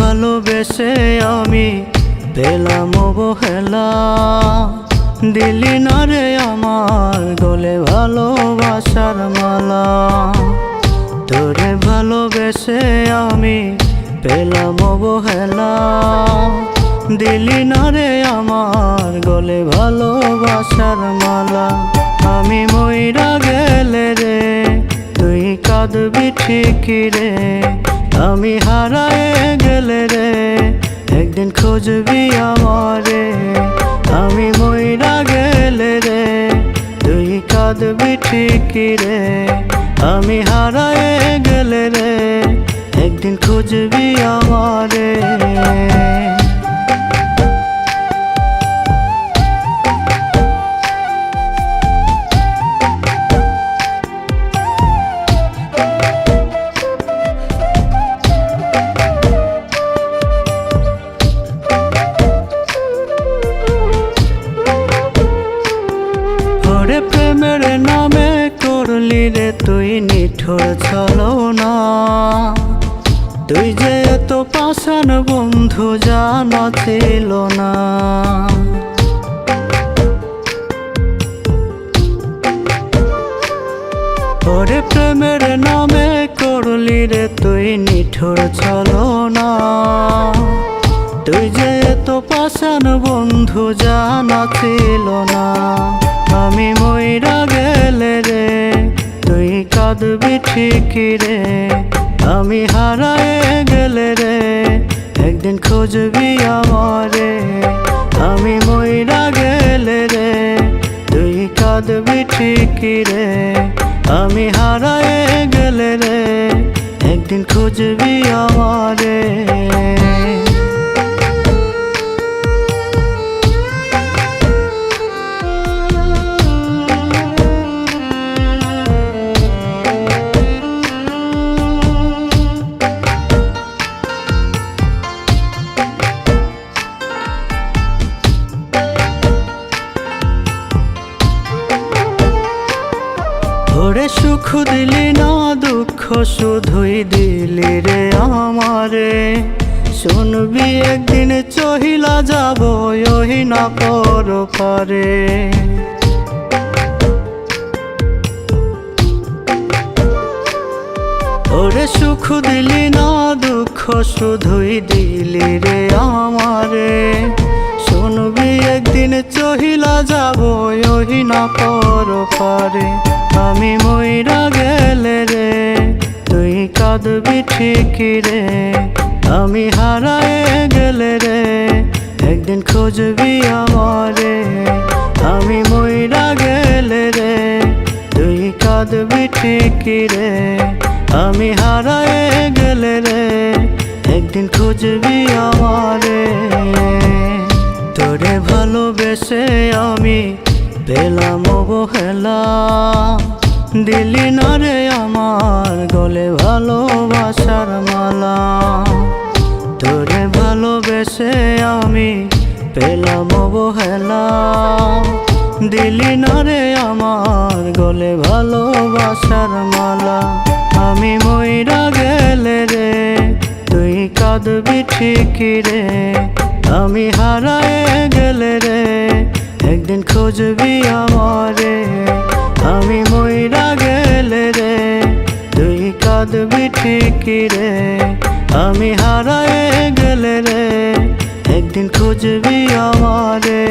ভালোবেসে আমি পেলাম অবহেলা। দিলি না রে আমার গলে ভালোবাসার মালা। তোরে ভালোবেসে আমি পেলাম অবহেলা। দিলি না রে আমার গলে ভালোবাসার মালা। আমি মইরা গেলে রে, তুই কাঁদবি ঠিকই রে। আমি হারায়ে গেলে রে, একদিন খুঁজবি আমারে। আমি মইরা গেলে রে, তুই কাঁদবি ঠিকই রে। আমি হারায়ে গেলে রে, একদিন খুঁজবি আমারে। করলি তুই নিঠোর ছলো না। তুই যে এত পাশান বন্ধু, জানা ছিল না। ওরে প্রেমের নামে করলি রে তুই নিঠোর ছলো না। তুই যে এত পাশান বন্ধু, জানা ছিল না। আমি মইরা গেলে রে তুই কাঁদবি ঠিকই রে। আমি হারায় গেলে রে। একদিন খুঁজবি আমারে। আমি মইরা গেলে রে। তুই কাঁদবি ঠিকই রে। আমি হারায়ে গেলে রে। একদিন খুঁজবি আমারে। সুখ দিলি না দুঃখ, শুধুই দিলে রে আমারে। শুনবি, একদিন চহিলা যাব, ওই না পর পারে। ওরে সুখ দিলি না দুঃখ, শুধুই দিলি রে আমারে। শুনবি একদিন চহিলা যাব, ওহি না পর পারে। আমি মইরা গেলে রে, তুই কাঁদবি ঠিকই রে। আমি হারায়ে গেলে রে, একদিন খুঁজবি আমারে। আমি মইরা গেলে রে, তুই কাঁদবি ঠিকই রে। আমি হারায়ে গেলে রে, একদিন খুঁজবি আমারে। তোরে ভালোবেসে আমি পেলাম অবহেলা। দিলি না রে আমার গলে ভালোবাসার মালা। তোরে ভালোবেসে আমি পেলাম অবহেলা। দিলি না রে আমার গলে ভালোবাসার মালা। আমি মইরা গেলে রে, তুই কাঁদবি ঠিকই রে। আমি হারায়ে গেলে রে। একদিন খুঁজবি আমারে। আমি ময়রা গেলে রে। তুই কাঁদবি ঠিকই রে। আমি হারায় গেলে রে। একদিন খুঁজবি আমারে।